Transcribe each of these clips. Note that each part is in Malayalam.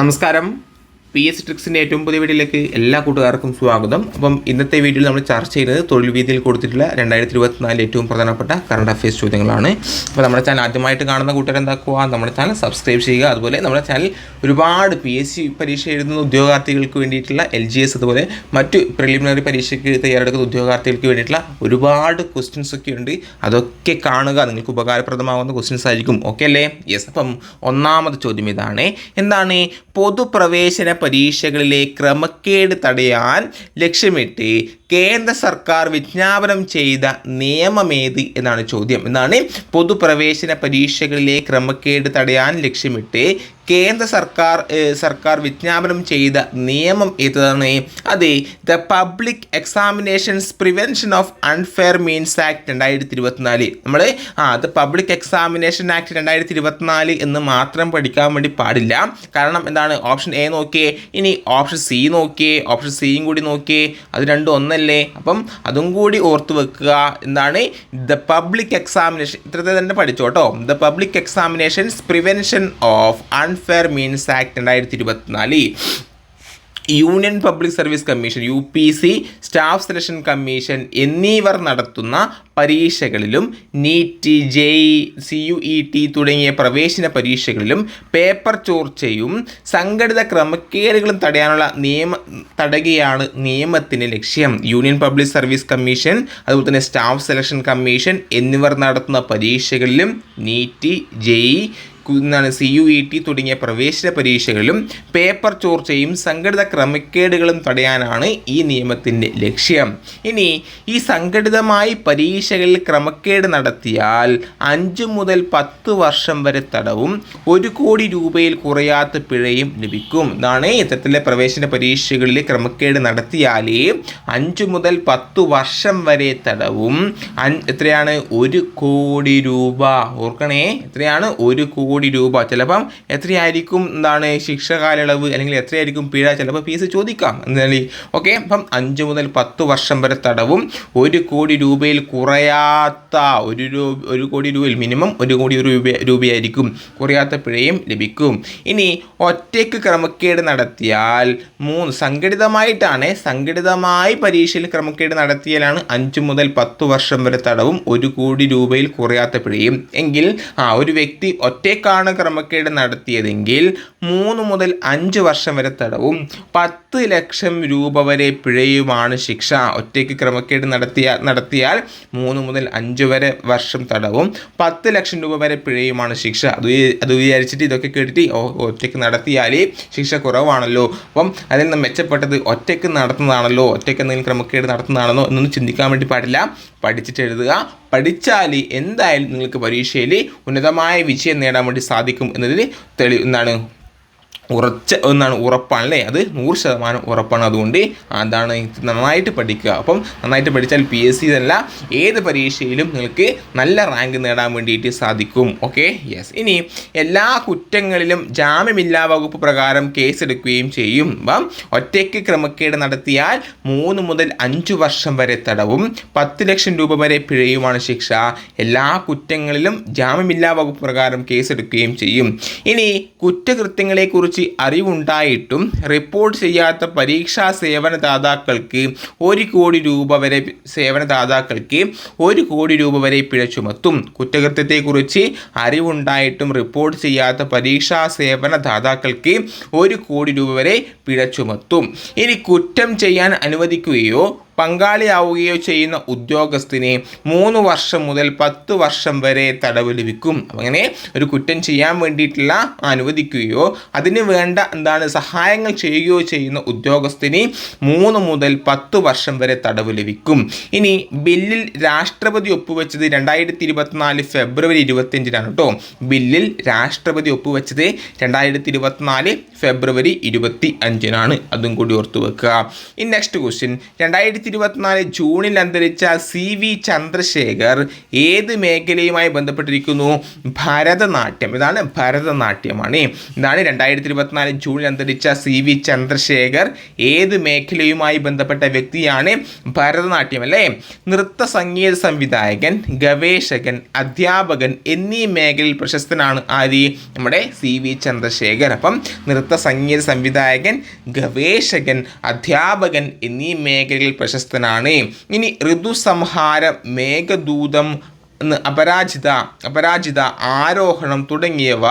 നമസ്കാരം. പി എസ് ട്രിക്സിന്റെ ഏറ്റവും പുതിയ വീഡിയോയിലേക്ക് എല്ലാ കൂട്ടുകാർക്കും സ്വാഗതം. അപ്പം ഇന്നത്തെ വീഡിയോയിൽ നമ്മൾ ചർച്ച ചെയ്യുന്നത് തൊഴിൽ വീതിയിൽ കൊടുത്തിട്ടുള്ള രണ്ടായിരത്തി ഇരുപത്തിനാലിൽ ഏറ്റവും പ്രധാനപ്പെട്ട കറണ്ട് അഫയേഴ്സ് ചോദ്യങ്ങളാണ്. അപ്പോൾ നമ്മുടെ ചാനൽ ആദ്യമായിട്ട് കാണുന്ന കൂട്ടുകാർ എന്താക്കുക? നമ്മുടെ ചാനൽ സബ്സ്ക്രൈബ് ചെയ്യുക. അതുപോലെ നമ്മുടെ ചാനൽ ഒരുപാട് പി എസ് സി പരീക്ഷ എഴുതുന്ന ഉദ്യോഗാർത്ഥികൾക്ക് വേണ്ടിയിട്ടുള്ള എൽ ജി എസ് അതുപോലെ മറ്റ് പ്രിലിമിനറി പരീക്ഷയ്ക്ക് തയ്യാറെടുക്കുന്ന ഉദ്യോഗാർത്ഥികൾക്ക് വേണ്ടിയിട്ടുള്ള ഒരുപാട് ക്വസ്റ്റ്യൻസ് ഒക്കെ ഉണ്ട്. അതൊക്കെ കാണുക. നിങ്ങൾക്ക് ഉപകാരപ്രദമാകുന്ന ക്വസ്റ്റ്യൻസ് ആയിരിക്കും. ഓക്കെ അല്ലേ? യെസ് അപ്പം ഒന്നാമത് ചോദ്യം ഇതാണ്. എന്താണ്? പൊതുപ്രവേശന പരീക്ഷകളിലെ ക്രമക്കേട് തടയാൻ ലക്ഷ്യമിട്ട് കേന്ദ്ര സർക്കാർ വിജ്ഞാപനം ചെയ്ത നിയമമേത് എന്നാണ് ചോദ്യം. എന്നാണ് പൊതുപ്രവേശന പരീക്ഷകളിലെ ക്രമക്കേട് തടയാൻ ലക്ഷ്യമിട്ട് കേന്ദ്ര സർക്കാർ സർക്കാർ വിജ്ഞാപനം ചെയ്ത നിയമം ഏതാണ്? അതെ the public examinations prevention of unfair means act രണ്ടായിരത്തി ഇരുപത്തിനാല് നമ്മൾ ആ ദ പബ്ലിക് എക്സാമിനേഷൻ ആക്ട് രണ്ടായിരത്തി ഇരുപത്തിനാല് എന്ന് മാത്രം പഠിക്കാൻ വേണ്ടി പാടില്ല. കാരണം എന്താണ്? ഓപ്ഷൻ എ നോക്കിയേ ഇനി ഓപ്ഷൻ സി നോക്കിയേ ഓപ്ഷൻ സിയും കൂടി നോക്കിയേ അത് രണ്ടും ഒന്നല്ലേ? അപ്പം അതും കൂടി ഓർത്ത് വെക്കുക എന്താണ് ദ പബ്ലിക് എക്സാമിനേഷൻ ഇത്രത്തെ തന്നെ പഠിച്ചോട്ടോ the public examinations prevention of unfair means act രണ്ടായിരത്തി ഇരുപത്തിനാല്. Union public service commission U P C staff selection commission എന്നിവർ നടത്തുന്ന പരീക്ഷകളിലും NEET J C U E T തുടങ്ങിയ പ്രവേശന പരീക്ഷകളിലും പേപ്പർ ചോർച്ചയും സംഘടിത ക്രമക്കേടുകളും തടയാനുള്ള നിയമ തടയുകയാണ് നിയമത്തിന്റെ ലക്ഷ്യം. യൂണിയൻ പബ്ലിക് സർവീസ് കമ്മീഷൻ അതുപോലെ തന്നെ സ്റ്റാഫ് സെലക്ഷൻ കമ്മീഷൻ എന്നിവർ നടത്തുന്ന പരീക്ഷകളിലും നീറ്റ് ജെഇ എന്താണ് സി യു ഇ ടി തുടങ്ങിയ പ്രവേശന പരീക്ഷകളിലും പേപ്പർ ചോർച്ചയും സംഘടിത ക്രമക്കേടുകളും തടയാനാണ് ഈ നിയമത്തിന്റെ ലക്ഷ്യം. ഇനി ഈ സംഘടിതമായി പരീക്ഷകളിൽ ക്രമക്കേട് നടത്തിയാൽ അഞ്ച് മുതൽ പത്ത് വർഷം വരെ തടവും ഒരു കോടി രൂപയിൽ കുറയാത്ത പിഴയും ലഭിക്കും. ഇതാണ് ഇത്തരത്തിലെ പ്രവേശന പരീക്ഷകളിൽ ക്രമക്കേട് നടത്തിയാൽ അഞ്ച് മുതൽ പത്ത് വർഷം വരെ തടവും. എത്രയാണ്? ഒരു കോടി രൂപ. ഓർക്കണേ. എത്രയാണ്? ഒരു കോടി രൂപ. ചിലപ്പം എത്രയായിരിക്കും എന്താണ് ശിക്ഷ കാലയളവ് അല്ലെങ്കിൽ എത്രയായിരിക്കും പിഴ? ചിലപ്പോൾ ഫീസ് ചോദിക്കാം എന്നാൽ ഓക്കെ? അപ്പം അഞ്ച് മുതൽ പത്ത് വർഷം വരെ തടവും ഒരു കോടി രൂപയിൽ കുറയാത്ത ഒരു രൂപ ഒരു കോടി രൂപയിൽ മിനിമം ഒരു കോടി രൂപ രൂപയായിരിക്കും. കുറയാത്ത പിഴയും ലഭിക്കും. ഇനി ഒറ്റയ്ക്ക് ക്രമക്കേട് നടത്തിയാൽ മൂന്ന് സംഘടിതമായിട്ടാണ് സംഘടിതമായി പരീക്ഷയിൽ ക്രമക്കേട് നടത്തിയാലാണ് അഞ്ച് മുതൽ പത്ത് വർഷം വരെ തടവും ഒരു കോടി രൂപയിൽ കുറയാത്ത പിഴയും. എങ്കിൽ ആ ഒരു വ്യക്തി ഒറ്റയ്ക്കാണ് ക്രമക്കേട് നടത്തിയതെങ്കിൽ മൂന്ന് മുതൽ അഞ്ച് വർഷം വരെ തടവും പത്ത് ലക്ഷം രൂപ വരെ പിഴയുമാണ് ശിക്ഷ. ഒറ്റയ്ക്ക് ക്രമക്കേട് നടത്തിയ നടത്തിയാൽ മൂന്ന് മുതൽ അഞ്ച് വരെ വർഷം തടവും പത്ത് ലക്ഷം രൂപ വരെ പിഴയുമാണ് ശിക്ഷ. അത് അത് വിചാരിച്ചിട്ട് ഇതൊക്കെ കേട്ടിട്ട് ഒറ്റയ്ക്ക് നടത്തിയാലേ ശിക്ഷ കുറവാണല്ലോ. അപ്പം അതിൽ നിന്ന് മെച്ചപ്പെട്ടത് ഒറ്റയ്ക്ക് നടത്തുന്നതാണല്ലോ ഒറ്റയ്ക്ക് എന്തെങ്കിലും ക്രമക്കേട് നടത്തുന്നതാണെന്നോ എന്നൊന്നും ചിന്തിക്കാൻ വേണ്ടി പാടില്ല. പഠിച്ചിട്ട് എഴുതുക പഠിച്ചാൽ എന്തായാലും നിങ്ങൾക്ക് പരീക്ഷയിൽ ഉന്നതമായ വിജയം നേടാൻ വേണ്ടി സാധിക്കും എന്നതിൽ തെളി എന്താണ് ഉറച്ച ഒന്നാണ് ഉറപ്പാണ് അല്ലേ അത് നൂറ് ശതമാനം ഉറപ്പാണ് അതുകൊണ്ട് അതാണ് നന്നായിട്ട് പഠിക്കുക. അപ്പം നന്നായിട്ട് പഠിച്ചാൽ പി എസ് സി അല്ല ഏത് പരീക്ഷയിലും നിങ്ങൾക്ക് നല്ല റാങ്ക് നേടാൻ വേണ്ടിയിട്ട് സാധിക്കും. ഓക്കെ യെസ് ഇനി എല്ലാ കുറ്റങ്ങളിലും ജാമ്യമില്ലാ വകുപ്പ് പ്രകാരം കേസെടുക്കുകയും ചെയ്യും. അപ്പം ഒറ്റയ്ക്ക് ക്രമക്കേട് നടത്തിയാൽ മൂന്ന് മുതൽ അഞ്ച് വർഷം വരെ തടവും പത്ത് ലക്ഷം രൂപ വരെ പിഴയുമാണ് ശിക്ഷ. എല്ലാ കുറ്റങ്ങളിലും ജാമ്യമില്ലാ വകുപ്പ് പ്രകാരം കേസെടുക്കുകയും ചെയ്യും. ഇനി കുറ്റകൃത്യങ്ങളെക്കുറിച്ച് അറിവുണ്ടായിട്ടും റിപ്പോർട്ട് ചെയ്യാത്ത പരീക്ഷാ സേവനദാതാക്കൾക്ക് ഒരു കോടി രൂപ വരെ സേവനദാതാക്കൾക്ക് ഒരു കോടി രൂപ വരെ പിഴ ചുമത്തും. കുറ്റകൃത്യത്തെക്കുറിച്ച് അറിവുണ്ടായിട്ടും റിപ്പോർട്ട് ചെയ്യാത്ത പരീക്ഷാ സേവനദാതാക്കൾക്ക് ഒരു കോടി രൂപ വരെ പിഴ ചുമത്തും. ഇനി കുറ്റം ചെയ്യാൻ അനുവദിക്കുകയോ പങ്കാളിയാവുകയോ ചെയ്യുന്ന ഉദ്യോഗസ്ഥനെ മൂന്ന് വർഷം മുതൽ പത്ത് വർഷം വരെ തടവ് ലഭിക്കും അങ്ങനെ ഒരു കുറ്റം ചെയ്യാൻ വേണ്ടിയിട്ടുള്ള അനുവദിക്കുകയോ അതിന് വേണ്ട എന്താണ് സഹായങ്ങൾ ചെയ്യുകയോ ചെയ്യുന്ന ഉദ്യോഗസ്ഥന് മൂന്ന് മുതൽ പത്ത് വർഷം വരെ തടവ് ലഭിക്കും ഇനി ബില്ലിൽ രാഷ്ട്രപതി ഒപ്പുവെച്ചത് രണ്ടായിരത്തി ഇരുപത്തിനാല് ഫെബ്രുവരി ഇരുപത്തിയഞ്ചിനാണ് കേട്ടോ. ബില്ലിൽ രാഷ്ട്രപതി ഒപ്പുവെച്ചത് രണ്ടായിരത്തി ഇരുപത്തിനാല് ഫെബ്രുവരി ഇരുപത്തി അഞ്ചിനാണ് അതും കൂടി ഓർത്തു വെക്കുക. ഇനി നെക്സ്റ്റ് ക്വസ്റ്റ്യൻ. രണ്ടായിരത്തി രണ്ടായിരത്തി ഇരുപത്തിനാല് ജൂണിൽ അന്തരിച്ച സി വി ചന്ദ്രശേഖർ ഏത് മേഖലയുമായി ബന്ധപ്പെട്ടിരിക്കുന്നു? ഭരതനാട്യം. ഇതാണ് ഭരതനാട്യമാണ്. ഇതാണ് രണ്ടായിരത്തി ഇരുപത്തിനാല് ജൂണിൽ അന്തരിച്ച സി വി ചന്ദ്രശേഖർ ഏത് മേഖലയുമായി ബന്ധപ്പെട്ട വ്യക്തിയാണ്? ഭരതനാട്യം അല്ലേ? നൃത്ത സംഗീത സംവിധായകൻ ഗവേഷകൻ അധ്യാപകൻ എന്നീ മേഖലയിൽ പ്രശസ്തനാണ് ആര്? നമ്മുടെ സി വി ചന്ദ്രശേഖർ. അപ്പം നൃത്ത സംഗീത സംവിധായകൻ ഗവേഷകൻ അധ്യാപകൻ എന്നീ മേഖലയിൽ പ്രശസ്തനാണ്. ഇനി ഋതുസംഹാര മേഘദൂതം അപരാജിത അപരാജിത ആരോഹണം തുടങ്ങിയവ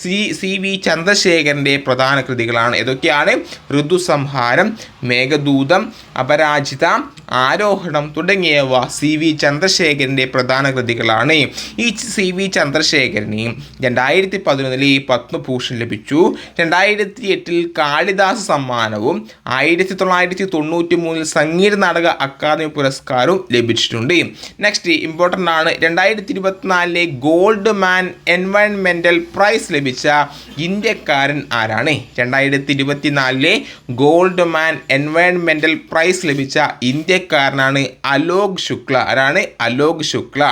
സി സി വി ചന്ദ്രശേഖരന്റെ പ്രധാന കൃതികളാണ്. ഏതൊക്കെയാണ്? ഋതുസംഹാരം മേഘദൂതം അപരാജിത ആരോഹണം തുടങ്ങിയവ സി വി ചന്ദ്രശേഖരന്റെ പ്രധാന കൃതികളാണ്. ഈ സി വി ചന്ദ്രശേഖരന് രണ്ടായിരത്തി പതിനൊന്നിൽ ഈ പത്മഭൂഷൺ ലഭിച്ചു. രണ്ടായിരത്തി എട്ടിൽ കാളിദാസ് സമ്മാനവും ആയിരത്തി തൊള്ളായിരത്തി തൊണ്ണൂറ്റി മൂന്നിൽ സംഗീത നാടക അക്കാദമി പുരസ്കാരവും ലഭിച്ചിട്ടുണ്ട്. നെക്സ്റ്റ് ഇമ്പോർട്ടന്റ് ആണ്. രണ്ടായിരത്തി ഇരുപത്തിനാലിലെ ഗോൾഡ് മാൻ എൻവയൺമെന്റൽ പ്രൈസ് ലഭിച്ച ഇന്ത്യക്കാരൻ ആരാണ്? രണ്ടായിരത്തി ഇരുപത്തിനാലിലെ ഗോൾഡ് മാൻ എൻവയൺമെന്റൽ പ്രൈസ് ലഭിച്ച ഇന്ത്യക്കാരനാണ് അലോക് ശുക്ല. ആരാണ്? അലോക് ശുക്ല.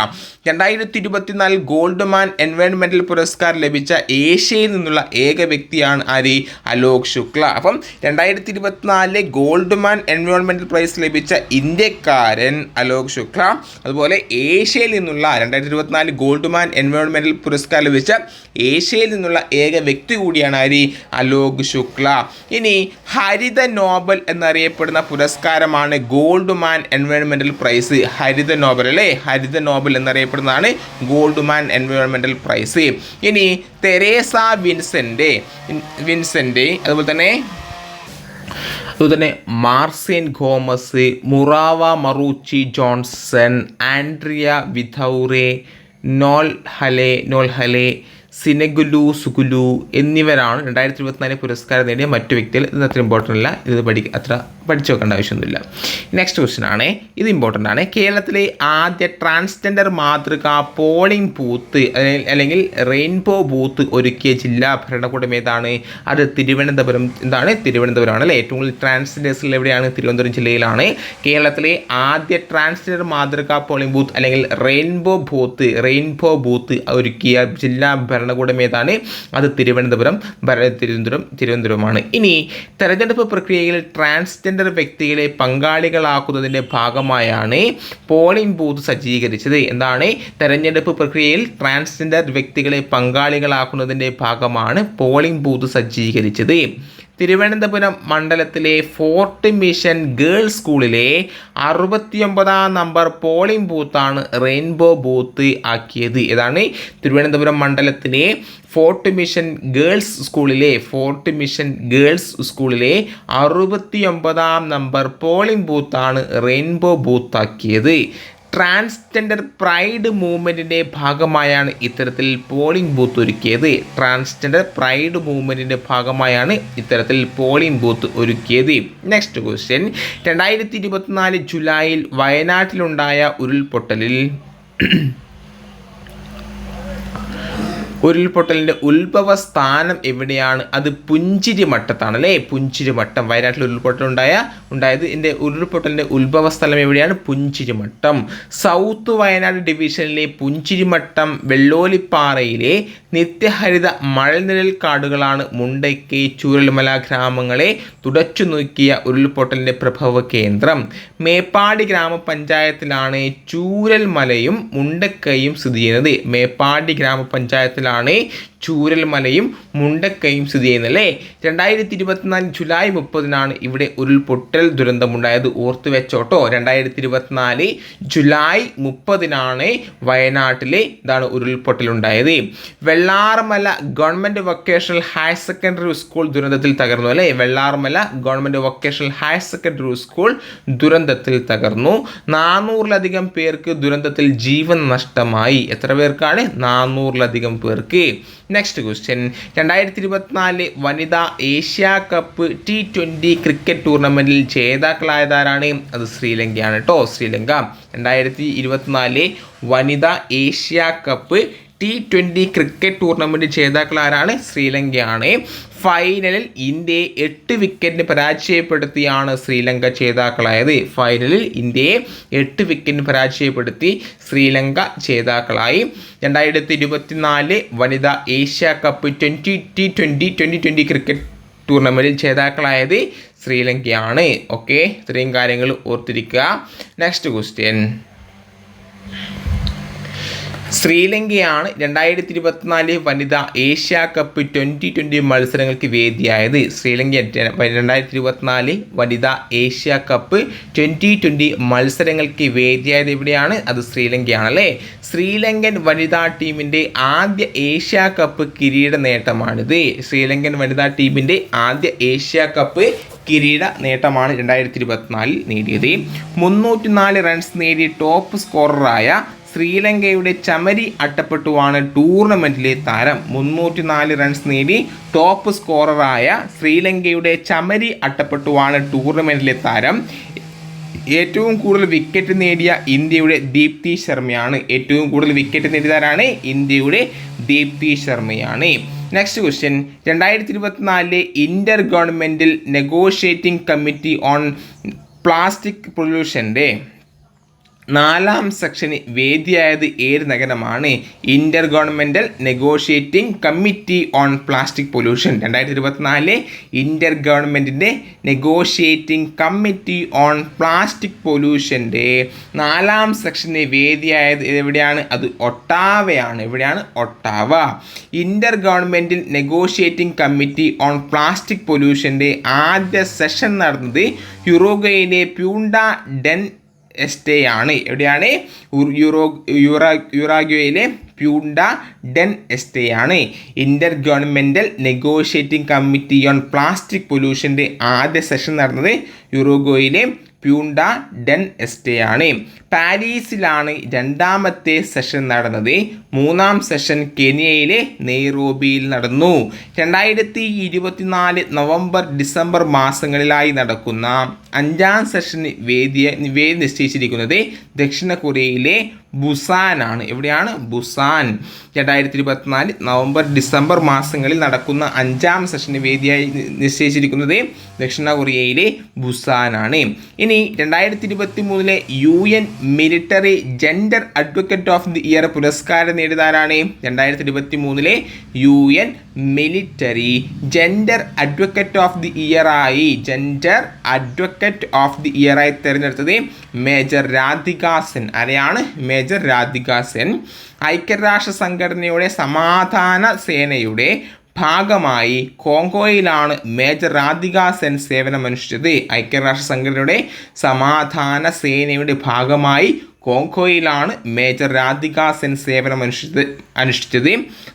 രണ്ടായിരത്തി ഇരുപത്തിനാലിൽ ഗോൾഡ് മാൻ എൻവയൺമെന്റൽ പുരസ്കാരം ലഭിച്ച ഏഷ്യയിൽ നിന്നുള്ള ഏക വ്യക്തിയാണ് ആര്? അലോക് ശുക്ല. അപ്പം രണ്ടായിരത്തി ഇരുപത്തിനാലിലെ ഗോൾഡ് മാൻ എൻവയോൺമെന്റൽ പ്രൈസ് ലഭിച്ച ഇന്ത്യക്കാരൻ അലോക് ശുക്ല. അതുപോലെ ഏഷ്യയിൽ നിന്നുള്ള രണ്ടായിരത്തി ഇരുപത്തിനാല് ഗോൾഡ് മാൻ എൻവയോൺമെന്റൽ പുരസ്കാരം ലഭിച്ച ഏഷ്യയിൽ നിന്നുള്ള ഏക വ്യക്തി കൂടിയാണ് ആര്? അലോക് ശുക്ല. ഇനി ഹരിത നോബൽ എന്നറിയപ്പെടുന്ന പുരസ്കാരമാണ് ഗോൾഡ് മാൻ എൻവയോൺമെന്റൽ പ്രൈസ് ഹരിത നോബൽ അല്ലേ? ഹരിത നോബൽ എന്നറിയപ്പെടുന്നതാണ് ഗോൾഡ് മാൻ എൻവയോൺമെന്റൽ പ്രൈസ് ഇനി തെരേസ വിൻസെന്റ് വിൻസെന്റ് അതുപോലെ തന്നെ അതുപോലെ തന്നെ Marcel Gomes Murrawah Maroochy Johnson Andrea Vidaurre Nonhle Nonhle Nalleli Sinegugu Zukulu എന്നിവരാണ് രണ്ടായിരത്തി ഇരുപത്തിനാല് പുരസ്കാരം നേടിയ മറ്റു വ്യക്തികൾ. ഇത് അത്ര ഇമ്പോർട്ടന്റ് അല്ല. ഇത് പഠി അത്ര പഠിച്ചു വെക്കേണ്ട ആവശ്യമൊന്നുമില്ല. നെക്സ്റ്റ് ക്വസ്റ്റൻ ആണ്. ഇത് ഇമ്പോർട്ടന്റ് ആണ്. കേരളത്തിലെ ആദ്യ ട്രാൻസ്ജെൻഡർ മാതൃക പോളിംഗ് ബൂത്ത് അല്ലെങ്കിൽ- റെയിൻബോ ബൂത്ത് ഒരുക്കിയ ജില്ലാ ഭരണകൂടം ഏതാണ്? അത് തിരുവനന്തപുരം എന്താണ്? തിരുവനന്തപുരമാണ് അല്ലേ? ഏറ്റവും കൂടുതൽ ട്രാൻസ്ജെൻഡേഴ്സിൽ എവിടെയാണ്? തിരുവനന്തപുരം ജില്ലയിലാണ്. കേരളത്തിലെ ആദ്യ ട്രാൻസ്ജെൻഡർ മാതൃക പോളിംഗ് ബൂത്ത് അല്ലെങ്കിൽ റെയിൻബോ ബൂത്ത് റെയിൻബോ ബൂത്ത് ഒരുക്കിയ ജില്ലാ ഭരണകൂടം ഏതാണ് അത് തിരുവനന്തപുരം തിരുവനന്തപുരം തിരുവനന്തപുരമാണ് ഇനി തെരഞ്ഞെടുപ്പ് പ്രക്രിയയിൽ ട്രാൻസ്ജെൻഡർ വ്യക്തികളെ പങ്കാളികളാക്കുന്നതിന്റെ ഭാഗമായാണ് പോളിംഗ് ബൂത്ത് സജ്ജീകരിച്ചത്. എന്താണ്? തെരഞ്ഞെടുപ്പ് പ്രക്രിയയിൽ ട്രാൻസ്ജെൻഡർ വ്യക്തികളെ പങ്കാളികളാക്കുന്നതിന്റെ ഭാഗമാണ് പോളിംഗ് ബൂത്ത് സജ്ജീകരിച്ചത്. തിരുവനന്തപുരം മണ്ഡലത്തിലെ ഫോർട്ട് മിഷൻ ഗേൾസ് സ്കൂളിലെ അറുപത്തിയൊമ്പതാം നമ്പർ പോളിംഗ് ബൂത്താണ് റെയിൻബോ ബൂത്ത് ആക്കിയത്. ഇതാണ് തിരുവനന്തപുരം മണ്ഡലത്തിലെ ഫോർട്ട് മിഷൻ ഗേൾസ് സ്കൂളിലെ ഫോർട്ട് മിഷൻ ഗേൾസ് സ്കൂളിലെ അറുപത്തിയൊമ്പതാം നമ്പർ പോളിംഗ് ബൂത്താണ് റെയിൻബോ ബൂത്ത് ആക്കിയത്. ട്രാൻസ്ജെൻഡർ പ്രൈഡ് മൂവ്മെന്റിന്റെ ഭാഗമായാണ് ഇത്തരത്തിൽ പോളിംഗ് ബൂത്ത് ഒരുക്കിയത്. ട്രാൻസ്ജെൻഡർ പ്രൈഡ് മൂവ്മെന്റിന്റെ ഭാഗമായാണ് ഇത്തരത്തിൽ പോളിംഗ് ബൂത്ത് ഒരുക്കിയത്. നെക്സ്റ്റ് ക്വസ്റ്റ്യൻ രണ്ടായിരത്തി ഇരുപത്തിനാല് ജൂലൈയിൽ വയനാട്ടിലുണ്ടായ ഉരുൾപൊട്ടലിൽ ഉരുൾപൊട്ടലിന്റെ ഉത്ഭവ സ്ഥാനം എവിടെയാണ്? അത് പുഞ്ചിരി മട്ടത്താണ് അല്ലേ? പുഞ്ചിരി മട്ടം വയനാട്ടിൽ ഉരുൾപൊട്ടൽ ഉണ്ടായ ഉണ്ടായത് ഇതിന്റെ ഉരുൾപൊട്ടലിന്റെ ഉത്ഭവ സ്ഥലം എവിടെയാണ്? പുഞ്ചിരി മട്ടം സൗത്ത് വയനാട് ഡിവിഷനിലെ പുഞ്ചിരിമട്ടം വെള്ളോലിപ്പാറയിലെ നിത്യഹരിത മഴനിഴൽ കാടുകളാണ് മുണ്ടയ്ക്ക് ചൂരൽമല ഗ്രാമങ്ങളെ തുടച്ചു നോക്കിയ ഉരുൾപൊട്ടലിന്റെ പ്രഭവ കേന്ദ്രം. മേപ്പാടി ഗ്രാമപഞ്ചായത്തിലാണ് ചൂരൽമലയും മുണ്ടക്കയും സ്ഥിതി ചെയ്യുന്നത്. മേപ്പാടി ഗ്രാമപഞ്ചായത്തിലാണ് ചൂരൽമലയും മുണ്ടക്കയും സ്ഥിതി ചെയ്യുന്നത് അല്ലേ രണ്ടായിരത്തി ഇരുപത്തിനാല് ജൂലൈ മുപ്പതിനാണ് ഇവിടെ ഉരുൾപൊട്ടൽ ദുരന്തമുണ്ടായത്. ഓർത്തു വെച്ചോട്ടോ. രണ്ടായിരത്തി ഇരുപത്തിനാല് ജൂലൈ മുപ്പതിനാണ് വയനാട്ടിലെ ഇതാണ് ഉരുൾപൊട്ടൽ ഉണ്ടായത് Vellarmala government vocational higher secondary school ദുരന്തത്തിൽ തകർന്നു അല്ലേ? Vellarmala government vocational higher secondary school ദുരന്തത്തിൽ തകർന്നു. നാനൂറിലധികം പേർക്ക് ദുരന്തത്തിൽ ജീവൻ നഷ്ടമായി. എത്ര പേർക്കാണ്? നാനൂറിലധികം പേർക്ക്. നെക്സ്റ്റ് ക്വസ്റ്റ്യൻ രണ്ടായിരത്തി ഇരുപത്തിനാല് വനിതാ Asia cup T twenty cricket ടൂർണമെന്റിൽ ജേതാക്കളായതാരാണ്? അത് ശ്രീലങ്കയാണ് കേട്ടോ ശ്രീലങ്ക. രണ്ടായിരത്തി ഇരുപത്തിനാല് വനിതാ Asia cup T twenty cricket tournament ജേതാക്കളാരാണ്? ശ്രീലങ്കയാണ്. ഫൈനലിൽ ഇന്ത്യയെ എട്ട് വിക്കറ്റിന് പരാജയപ്പെടുത്തിയാണ് ശ്രീലങ്ക ജേതാക്കളായത്. ഫൈനലിൽ ഇന്ത്യയെ എട്ട് വിക്കറ്റിന് പരാജയപ്പെടുത്തി ശ്രീലങ്ക ജേതാക്കളായി. രണ്ടായിരത്തി ഇരുപത്തിനാല് വനിതാ Asia cup twenty T twenty twenty twenty cricket ടൂർണമെന്റിൽ ജേതാക്കളായത് ശ്രീലങ്കയാണ്. ഓക്കെ ഇത്രയും കാര്യങ്ങൾ ഓർത്തിരിക്കുക. നെക്സ്റ്റ് ക്വസ്റ്റ്യൻ ശ്രീലങ്കയാണ് രണ്ടായിരത്തി ഇരുപത്തിനാല് വനിതാ ഏഷ്യ കപ്പ് ട്വന്റി ട്വന്റി മത്സരങ്ങൾക്ക് വേദിയായത്. ശ്രീലങ്ക രണ്ടായിരത്തി ഇരുപത്തിനാല് വനിതാ ഏഷ്യ കപ്പ് ട്വന്റി ട്വന്റി മത്സരങ്ങൾക്ക് വേദിയായത് എവിടെയാണ്? അത് ശ്രീലങ്കയാണ് അല്ലേ ശ്രീലങ്കൻ വനിതാ ടീമിന്റെ ആദ്യ ഏഷ്യ കപ്പ് കിരീട നേട്ടമാണിത്. ശ്രീലങ്കൻ വനിതാ ടീമിന്റെ ആദ്യ ഏഷ്യ കപ്പ് കിരീട നേട്ടമാണ് രണ്ടായിരത്തി ഇരുപത്തിനാലിൽ നേടിയത്. മുന്നൂറ്റി നാല് റൺസ് നേടി ടോപ്പ് സ്കോററായ ശ്രീലങ്കയുടെ ചമരി അട്ടപ്പെട്ടുവാണ് ടൂർണമെന്റിലെ താരം. മുന്നൂറ്റി നാല് റൺസ് നേടി ടോപ്പ് സ്കോററായ ശ്രീലങ്കയുടെ ചമരി അട്ടപ്പെട്ടുവാണ് ടൂർണമെന്റിലെ താരം. ഏറ്റവും കൂടുതൽ വിക്കറ്റ് നേടിയ ഇന്ത്യയുടെ ദീപ്തി ശർമ്മയാണ്. ഏറ്റവും കൂടുതൽ വിക്കറ്റ് നേടിയതാരാണ്? ഇന്ത്യയുടെ ദീപ്തി ശർമ്മയാണ്. നെക്സ്റ്റ് ക്വസ്റ്റ്യൻ രണ്ടായിരത്തി ഇരുപത്തിനാലിലെ ഇന്റർ ഗവൺമെന്റിൽ നെഗോഷിയേറ്റിംഗ് കമ്മിറ്റി ഓൺ പ്ലാസ്റ്റിക് പൊല്യൂഷന്റെ നാലാം സെക്ഷന് വേദിയായത് ഏത് നഗരമാണ്? Intergovernmental negotiating committee on plastic pollution. രണ്ടായിരത്തി ഇരുപത്തിനാല് ഇന്റർ ഗവൺമെന്റിന്റെ നെഗോഷിയേറ്റിംഗ് കമ്മിറ്റി ഓൺ പ്ലാസ്റ്റിക് പൊല്യൂഷന്റെ നാലാം സെക്ഷന് വേദിയായത് എവിടെയാണ്? അത് ഒട്ടാവയാണ്. എവിടെയാണ്? ഒട്ടാവ. ഇന്റർ ഗവൺമെന്റിൽ നെഗോഷിയേറ്റിംഗ് കമ്മിറ്റി ഓൺ പ്ലാസ്റ്റിക് പൊല്യൂഷന്റെ ആദ്യ സെഷൻ നടന്നത് യുറോഗയിലെ പ്യൂണ്ട ഡെൻ എസ്റ്റേ ആണ്. എവിടെയാണ്? യൂറോ യൂറാ യുറാഗ്യോയിലെ പ്യൂണ്ട ഡെൻ എസ്റ്റേ ആണ്. Inter governmental negotiating committee on plastic പൊല്യൂഷന്റെ ആദ്യ സെഷൻ നടന്നത് യുറോഗോയിലെ പ്യൂണ്ട ഡെൻ എസ്റ്റേ ആണ് പാരീസിലാണ് രണ്ടാമത്തെ സെഷൻ നടന്നത്. മൂന്നാം സെഷൻ കെനിയയിലെ നെയ്റോബിയിൽ നടന്നു. രണ്ടായിരത്തി ഇരുപത്തിനാല് നവംബർ ഡിസംബർ മാസങ്ങളിലായി നടക്കുന്ന അഞ്ചാം സെഷന് വേദിയെ വേദി നിശ്ചയിച്ചിരിക്കുന്നത് ദക്ഷിണ കൊറിയയിലെ ബുസാൻ ആണ് എവിടെയാണ്? ബുസാൻ. രണ്ടായിരത്തി ഇരുപത്തിനാല് നവംബർ ഡിസംബർ മാസങ്ങളിൽ നടക്കുന്ന അഞ്ചാം സെഷന് വേദിയായി നിശ്ചയിച്ചിരിക്കുന്നത് ദക്ഷിണ കൊറിയയിലെ ബുസാൻ ആണ് ഇനി രണ്ടായിരത്തി ഇരുപത്തി മൂന്നിലെ U N military gender advocate of the year പുരസ്കാരം നേടിയതാരാണ്? രണ്ടായിരത്തി ഇരുപത്തി മൂന്നിലെ U N military gender advocate of the year ആയി gender advocate of the year ആയി തിരഞ്ഞെടുത്തത് മേജർ രാധിക സെൻ ആരെയാണ്? മേജർ രാധിക സെൻ ഐക്യരാഷ്ട്ര സംഘടനയുടെ സമാധാന സേനയുടെ ഭാഗമായി കോങ്കോയിലാണ് മേജർ രാധിക സെൻ സേവനമനുഷ്ഠിച്ചത്. ഐക്യരാഷ്ട്ര സംഘടനയുടെ സമാധാന സേനയുടെ ഭാഗമായി കോങ്കോയിലാണ് മേജർ രാധിക സെൻ സേവനം അനുഷ്ഠിച്ചത് അനുഷ്ഠിച്ചത്.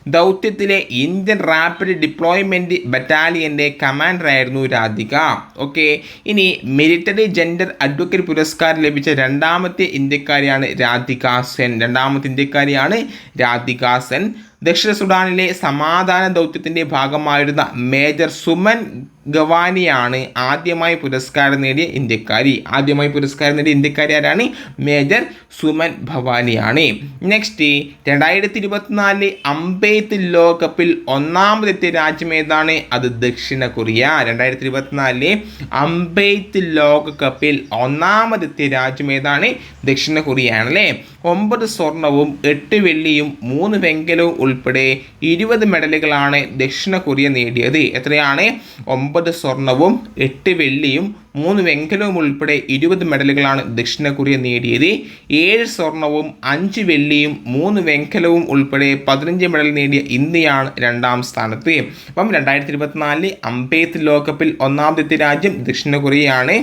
ദൗത്യത്തിലെ ഇന്ത്യൻ റാപ്പിഡ് ഡിപ്ലോയ്മെന്റ് ബറ്റാലിയന്റെ കമാൻഡറായിരുന്നു രാധിക. ഓക്കെ ഇനി മിലിറ്ററി ജെൻഡർ അഡ്വക്കേറ്റ് പുരസ്കാരം ലഭിച്ച രണ്ടാമത്തെ ഇന്ത്യക്കാരിയാണ് രാധിക സെൻ. രണ്ടാമത്തെ ഇന്ത്യക്കാരിയാണ് രാധിക സെൻ. ദക്ഷിണ സുഡാനിലെ സമാധാന ദൗത്യത്തിന്റെ ഭാഗമായിരുന്ന മേജർ സുമൻ ഗവാനിയാണ് ആദ്യമായി പുരസ്കാരം നേടിയ ഇന്ത്യക്കാരി. ആദ്യമായി പുരസ്കാരം നേടിയ ഇന്ത്യക്കാരി ആരാണ്? മേജർ സുമൻ ഭവാനിയാണ്. നെക്സ്റ്റ് രണ്ടായിരത്തി ഇരുപത്തിനാലിലെ അമ്പെയ്ത്ത് ലോകകപ്പിൽ ഒന്നാമതെത്തിയ രാജ്യം ഏതാണ്? അത് ദക്ഷിണ കൊറിയ. രണ്ടായിരത്തി ഇരുപത്തിനാലിലെ അമ്പെയ്ത്ത് ലോകകപ്പിൽ ഒന്നാമതെത്തിയ രാജ്യം ഏതാണ്? ദക്ഷിണ കൊറിയ ആണല്ലേ ഒമ്പത് സ്വർണവും എട്ട് വെള്ളിയും മൂന്ന് വെങ്കലവും ഉൾപ്പെടെ ഇരുപത് മെഡലുകളാണ് ദക്ഷിണ കൊറിയ നേടിയത്. എത്രയാണ്? ഒമ്പത് സ്വർണവും എട്ട് വെള്ളിയും മൂന്ന് വെങ്കലവും ഉൾപ്പെടെ ഇരുപത് മെഡലുകളാണ് ദക്ഷിണ കൊറിയ നേടിയത്. ഏഴ് സ്വർണവും അഞ്ച് വെള്ളിയും മൂന്ന് വെങ്കലവും ഉൾപ്പെടെ പതിനഞ്ച് മെഡൽ നേടിയ ഇന്ത്യയാണ് രണ്ടാം സ്ഥാനത്ത്. അപ്പം രണ്ടായിരത്തി ഇരുപത്തിനാലിൽ അമ്പേത്ത് ലോകകപ്പിൽ ഒന്നാമത്തെ രാജ്യം ദക്ഷിണ കൊറിയയാണ്.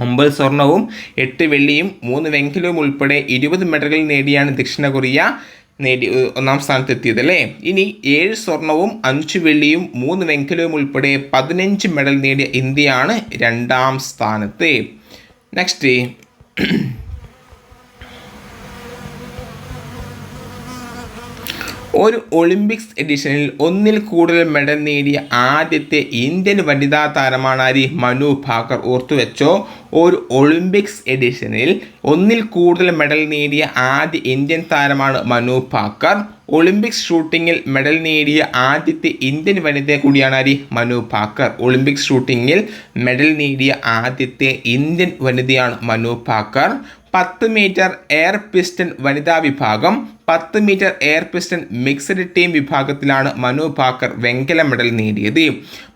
ഒമ്പത് സ്വർണവും എട്ട് വെള്ളിയും മൂന്ന് വെങ്കലവും ഉൾപ്പെടെ ഇരുപത് മെഡലുകൾ നേടിയാണ് ദക്ഷിണ കൊറിയ. നേടി ഒന്നാം സ്ഥാനത്തെത്തിയത് അല്ലേ ഇനി ഏഴ് സ്വർണവും അഞ്ച് വെള്ളിയും മൂന്ന് വെങ്കലവും ഉൾപ്പെടെ പതിനഞ്ച് മെഡൽ നേടിയ ഇന്ത്യയാണ് രണ്ടാം സ്ഥാനത്ത്. നെക്സ്റ്റ് ഒരു ഒളിമ്പിക്സ് എഡിഷനിൽ ഒന്നിൽ കൂടുതൽ മെഡൽ നേടിയ ആദ്യത്തെ ഇന്ത്യൻ വനിതാ താരമാണ് അരി മനു ഭാക്കർ. ഓർത്തുവെച്ചോ ഒരു ഒളിമ്പിക്സ് എഡിഷനിൽ ഒന്നിൽ കൂടുതൽ മെഡൽ നേടിയ ആദ്യ ഇന്ത്യൻ താരമാണ് മനു ഭാക്കർ. ഒളിമ്പിക്സ് ഷൂട്ടിങ്ങിൽ മെഡൽ നേടിയ ആദ്യത്തെ ഇന്ത്യൻ വനിത കൂടിയാണ് അരി മനു ഭാക്കർ. ഒളിമ്പിക്സ് ഷൂട്ടിങ്ങിൽ മെഡൽ നേടിയ ആദ്യത്തെ ഇന്ത്യൻ വനിതയാണ് മനു ഭാക്കർ. പത്ത് മീറ്റർ എയർ പിസ്റ്റൺ വനിതാ വിഭാഗം പത്ത് metre air piston mixed team വിഭാഗത്തിലാണ് മനു ഭാക്കർ വെങ്കല മെഡൽ നേടിയത്.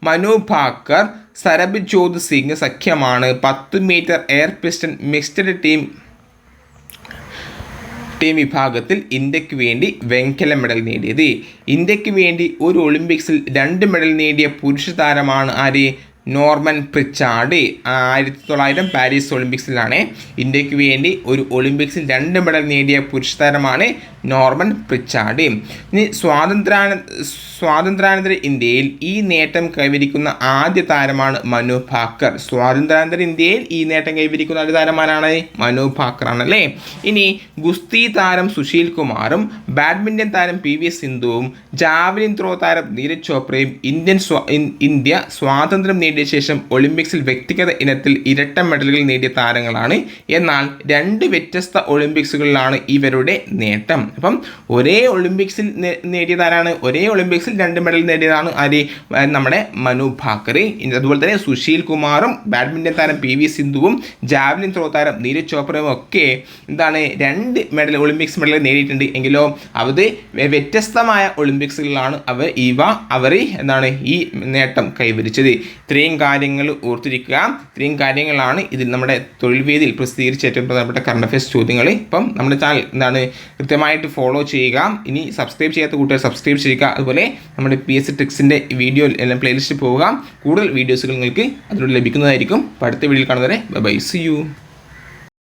മനു ഭാക്കർ സരബ്ജോത് സിംഗ് സഖ്യമാണ് പത്ത് metre air piston mixed team team വിഭാഗത്തിൽ ഇന്ത്യയ്ക്ക് വേണ്ടി വെങ്കല മെഡൽ നേടിയത്. ഇന്ത്യയ്ക്ക് വേണ്ടി ഒരു ഒളിമ്പിക്സിൽ രണ്ട് മെഡൽ നേടിയ പുരുഷ താരമാണ് ആര്? നോർമൻ പ്രിച്ചാർഡ് ആയിരത്തി തൊള്ളായിരം പാരീസ് ഒളിമ്പിക്സിലാണ് ഇന്ത്യയ്ക്ക് വേണ്ടി ഒരു ഒളിമ്പിക്സിൽ രണ്ട് മെഡൽ നേടിയ പുരുഷ താരമാണ് നോർമൻ പ്രിച്ചാർഡ്. ഇനി സ്വാതന്ത്ര്യാന സ്വാതന്ത്ര്യാനന്തര ഇന്ത്യയിൽ ഈ നേട്ടം കൈവരിക്കുന്ന ആദ്യ താരമാണ് മനു ഭാക്കർ. സ്വാതന്ത്ര്യാനന്തര ഇന്ത്യയിൽ ഈ നേട്ടം കൈവരിക്കുന്ന ആദ്യ താരമാരാണ് മനു ഭാക്കർ ആണല്ലേ ഇനി ഗുസ്തി താരം സുശീൽ കുമാറും ബാഡ്മിന്റൺ താരം പി വി സിന്ധുവും ജാവലിൻ ത്രോ താരം നീരജ് ചോപ്രയും ഇന്ത്യൻ ഇന്ത്യ സ്വാതന്ത്ര്യം നേടിയ ശേഷം ഒളിമ്പിക്സിൽ വ്യക്തിഗത ഇനത്തിൽ ഇരട്ട മെഡലുകൾ നേടിയ താരങ്ങളാണ്. എന്നാൽ രണ്ട് വ്യത്യസ്ത ഒളിമ്പിക്സുകളിലാണ് ഇവരുടെ നേട്ടം. അപ്പം ഒരേ ഒളിമ്പിക്സിൽ നേടിയതാരാണ്? ഒരേ ഒളിമ്പിക്സിൽ രണ്ട് മെഡൽ നേടിയതാണ് ആര്? നമ്മുടെ മനു ഭാക്കറി. അതുപോലെ തന്നെ സുശീൽ കുമാറും ബാഡ്മിന്റൺ താരം പി വി സിന്ധുവും ജാവലിൻ ത്രോ താരം നീരജ് ചോപ്രയും ഒക്കെ എന്താണ് രണ്ട് മെഡൽ ഒളിമ്പിക്സ് മെഡൽ നേടിയിട്ടുണ്ട്. എങ്കിലോ അവർ വ്യ- വ്യത്യസ്തമായ ഒളിമ്പിക്സുകളിലാണ് അവർ ഇവ അവർ എന്താണ് ഈ നേട്ടം കൈവരിച്ചത്. ഇത്രയും കാര്യങ്ങൾ ഓർത്തിരിക്കുക. ഇത്രയും കാര്യങ്ങളാണ് ഇതിൽ നമ്മുടെ തൊഴിൽ വേദിയിൽ പ്രസിദ്ധീകരിച്ച ഏറ്റവും പ്രധാനപ്പെട്ട കറണ്ട് അഫയേഴ്സ് ചോദ്യങ്ങൾ. ഇപ്പം നമ്മുടെ ചാനൽ എന്താണ് കൃത്യമായിട്ട് ഫോളോ ചെയ്യുക. ഇനി സബ്സ്ക്രൈബ് ചെയ്യാത്ത കൂട്ടുകാർ സബ്സ്ക്രൈബ് ചെയ്യുക. അതുപോലെ നമ്മുടെ പി എസ് സി ട്രിക്സിന്റെ വീഡിയോ എല്ലാം പ്ലേലിസ്റ്റിൽ പോവുക. കൂടുതൽ വീഡിയോസുകൾ നിങ്ങൾക്ക് അതിലൂടെ ലഭിക്കുന്നതായിരിക്കും. അടുത്ത വീഡിയോയിൽ കാണുന്നവരെ ബൈ സി യു